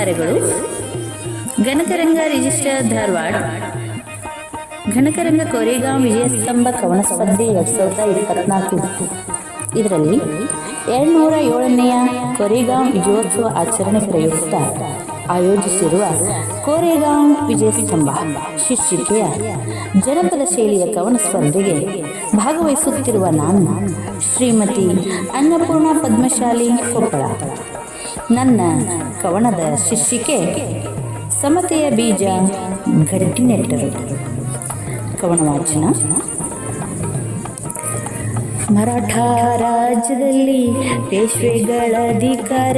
ಕಾರ್ಯಗಳು ಗಣಕರಂಗ ರಿಜಿಸ್ಟರ್ ಧಾರವಾಡ ಗಣಕರಂಗ ಕೋರೆಗಾಂವ್ ವಿಜಯಸ್ತಂಭ ಕವನ ಸ್ಪರ್ಧೆ ಎರಡ್ ಸಾವಿರದ ಇಪ್ಪತ್ನಾಲ್ಕು ಇದರಲ್ಲಿ ಎರಡ್ನೂರ ಏಳನೆಯ ಕೊರೆಗಾಂವ್ ವಿಜಯೋತ್ಸವ ಆಚರಣೆ ಪ್ರಯುಕ್ತ ಆಯೋಜಿಸಿರುವ ಕೋರೆಗಾಂವ್ ವಿಜಯಸ್ತಂಭ ಶೀರ್ಷಿಕೆಯ ಜನಪದ ಶೈಲಿಯ ಕವನ ಸ್ಪರ್ಧೆಗೆ ಭಾಗವಹಿಸುತ್ತಿರುವ ನಾನು ಶ್ರೀಮತಿ ಅನ್ನಪೂರ್ಣ ಪದ್ಮಶಾಲಿ ಕೊಪ್ಪಳ. ನನ್ನ ಕವನದ ಶೀರ್ಷಿಕೆ ಸಮತೆಯ ಬೀಜ ಗಟ್ಟಿ ನೆಟ್ಟರು. ಕವನ ವಾಚನ. ಮರಾಠ ರಾಜ್ಯದಲ್ಲಿ ಪೇಶ್ವೆಗಳ ಅಧಿಕಾರ,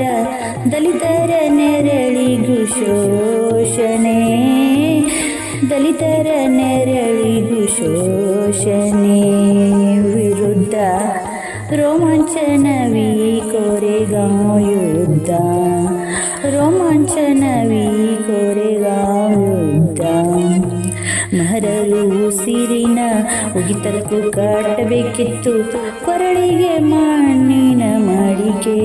ದಲಿತರ ನೆರಳಿಗೂ ಶೋಷಣೆ. ದಲಿತರ ನೆರಳಿಗೂ ಶೋಷಣೆ. ವಿರುದ್ಧ ರೋಮಾಂಚನವಿ ಕೋರೆಗಾಂವ್ ಉಸಿರಿನ ಉಗಿತಕ್ಕೂ ಕಾಟಬೇಕಿತ್ತು. ಕೊರಳಿಗೆ ಮಣ್ಣಿನ ಮಡಿಕೆ.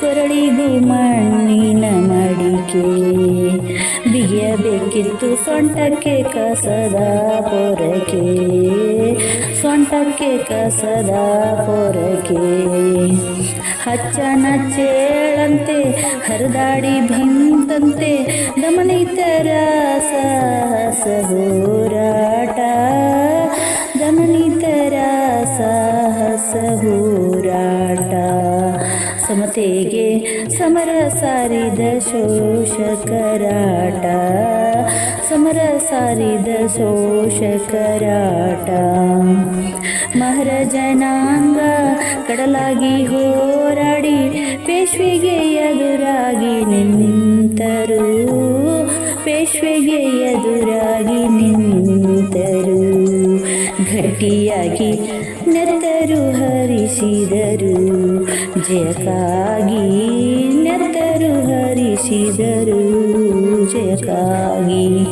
ಕೊರಳಿಗೂ ಮಣ್ಣಿನ ಮಡಿಕೆ. ಬಿಗಿಯಬೇಕಿತ್ತು ಸೊಂಟಕ್ಕೆ ಕಸದ ಪೊರಕೆ. ಸೊಂಟಕ್ಕೆ ಕಸದ ಪೊರಕೆ. ಹಚ್ಚನ ಚೇಳಂತೆ ಹರಿದಾಡಿ ಬಂದಂತೆ ದಮನಿತರ ಸಾಹಸ ಹೋರಾಟ ಗಮನಿತರ ಸಾಹಸ ಹೋರಾಟ. ಸಮತೆಗೆ ಸಮರ ಸಾರಿದ ಶೋಷಕರಾಟ, ಸಮರ ಸಾರಿದ ಶೋಷಕರಾಟ. ಮಹಾರಾಜನಾಂಗ ಕಡಲಾಗಿ ಹೋರಾಡಿ, ಪೇಶ್ವಿಗೆ ಎದುರಾಗಿ ನಿಂತರು ಪೇಶ್ವೆಗೆ ಎದುರಾಗಿ ನಿಂತರು. ಗಟ್ಟಿಯಾಗಿ ನೆತ್ತರು ಹರಿಸಿದರು. ಜಯಕ್ಕಾಗಿ ನೆತ್ತರು ಹರಿಸಿದರು. ಜಯಕ್ಕಾಗಿ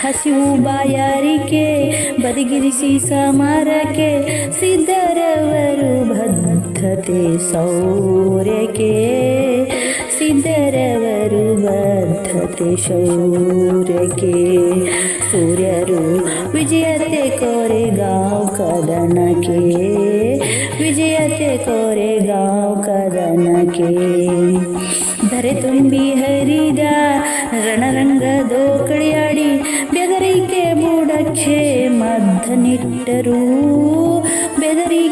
ಹಸಿವು ಬಾಯಾರಿಕೆ, ಬದಿಗಿರಿಸಿ ಸಮರಕ್ಕೆ, ಸಿದ್ಧರವರು ಬದ್ಧತೆ ಸೌರ್ಯಕ್ಕೆ ಸಿದ್ಧರವರು ಬದ್ಧತೆ ಶೌರ್ಯಕ್ಕೆ ಸೂರ್ಯರು ವಿಜಯತೆ ಕೋರೆಗಾಂವ್ ಕದನಕ್ಕೆ ವಿಜಯತೆ ಕೋರೆಗಾಂವ್ ಕದನಕ್ಕೆ ಧರೆ ತುಂಬಿ ಹರಿದ ರಣರಂಗ ದೋಕಳಿಯಾಡಿ ಬೆದರಿಕೆ ಬೂಡಕ್ಕೆ ಮದ್ದನಿಟ್ಟರು ಬೆದರಿಕೆ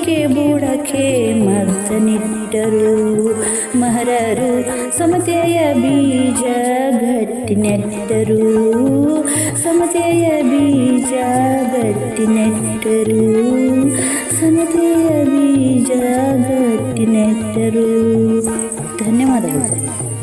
ಬೂಡಕ್ಕೆ ಮದ್ದನಿಟ್ಟರು ಮಹರರು ಸಮತೆಯ ಬೀಜ ಗಟ್ಟಿ ನೆಟ್ಟರು. ಸಮತೆಯ ಬೀಜ ಗಟ್ಟಿ ನೆಟ್ಟರು. ಸಮತೆಯ ಬೀಜ ಗಟ್ಟಿ ನೆಟ್ಟರು. ಧನ್ಯವಾದಗಳು.